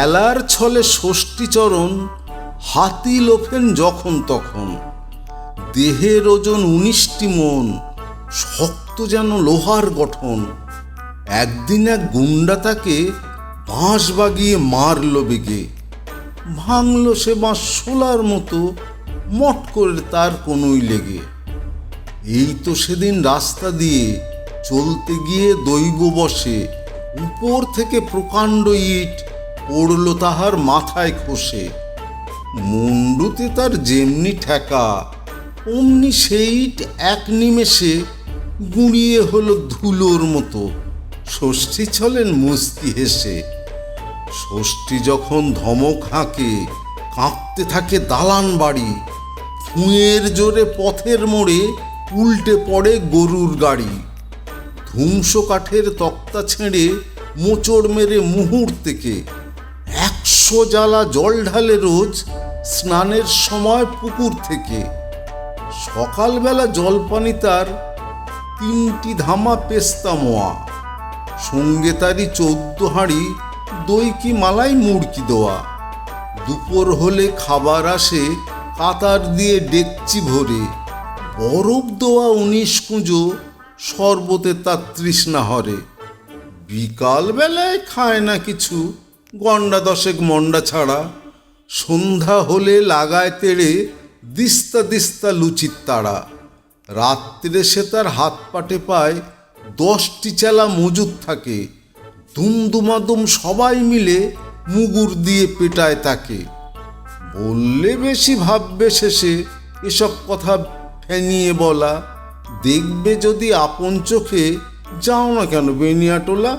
বেলার ছলে ষষ্ঠীচরণ হাতি লোফেন যখন তখন। দেহের ওজন উনিশটি মন, শক্ত যেন লোহার গঠন। একদিন এক গুন্ডা তাকে বাঁশ বাগিয়ে মারল বেগে। ভাঙল সে বাঁশ শোলার মতো, মট করে তার কোনোই লেগে। এই তো সেদিন রাস্তা দিয়ে চলতে গিয়ে দৈব বসে, উপর থেকে প্রকাণ্ড ইট পড়ল তাহার মাথায় খসে। মুন্ডুতে তার যেমনি ঠেকা, অমনি সেই এক নিমেষে গুঁড়িয়ে হলো ধুলোর মতো। ষষ্ঠী ছলেন মুস্কি হেসে। ষষ্ঠী যখন ধমক হাঁকে কাঁপতে থাকে দালান বাড়ি। ফুঁয়ের জোরে পথের মোড়ে উল্টে পড়ে গরুর গাড়ি। ধ্বংস কাঠের তক্তা ছেড়ে মোচড় মেরে মুহূর্তেকে একশো জ্বালা জল ঢালে রোজ স্নানের সময় পুকুর থেকে। সকালবেলা জলপানি তার তিনটি ধামা পেস্তা মোয়া। সঙ্গে তারই চোদ্দ হাঁড়ি দই কি মালাই মুড়কি দেওয়া। দুপুর হলে খাবার আসে কাতার দিয়ে ডেকচি ভরে। বরফ দেওয়া উনিশ কুঁজো শরবতে তার তৃষ্ণা হরে। বিকালবেলায় খায় না কিছু গন্ডা দশেক মন্ডা ছাড়া সন্ধ্যা হলে লাগায় তেড়ে দিস্তা দিস্তা লুচির তাড়া। রাত্রে সে তার হাত পাটে পায়, দশটি চেলা মজুদ থাকে। দুমদুমাদুম সবাই মিলে মুগুর দিয়ে পেটায় তাকে। বললে বেশি ভাববে শেষে, এসব কথা ফেনিয়ে বলা। দেখবে যদি আপন চোখে, যাও না কেন বেনিয়াটোলা?